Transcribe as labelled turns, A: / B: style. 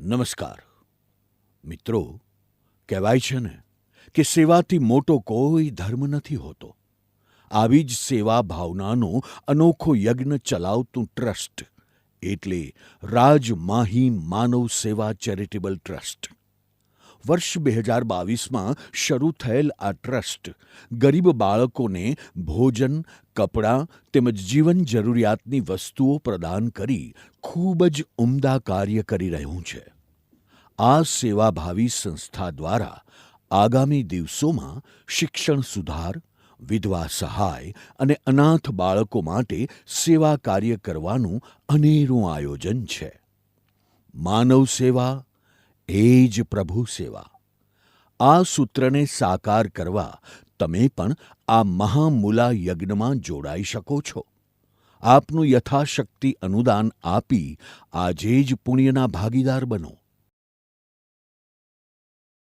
A: નમસ્કાર. મિત્રો, કહેવાય છે ને કે સેવાથી મોટો કોઈ ધર્મ નથી હોતો. આવી જ સેવા ભાવનાનો અનોખો યજ્ઞ ચલાવતું ટ્રસ્ટ એટલે રાજમાહી માનવ સેવા ચેરિટેબલ ટ્રસ્ટ. વર્ષ 2022માં શરૂ થયેલ આ ટ્રસ્ટ ગરીબ બાળકોને ભોજન, કપડાં તેમજ જીવન જરૂરિયાતની વસ્તુઓ પ્રદાન કરી ખૂબ જ ઉમદા કાર્ય કરી રહ્યું છે. આ સેવાભાવી સંસ્થા દ્વારા આગામી દિવસોમાં શિક્ષણ સુધાર, વિધવા સહાય અને અનાથ બાળકો માટે સેવા કાર્ય કરવાનું અનેરું આયોજન છે. માનવ સેવા એ જ પ્રભુ સેવા. આ સૂત્રને સાકાર કરવા તમે પણ આ મહામૂલા યજ્ઞમાં જોડાઈ શકો છો. આપનું યથાશક્તિ અનુદાન આપી આજે જ પુણ્યના ભાગીદાર બનો.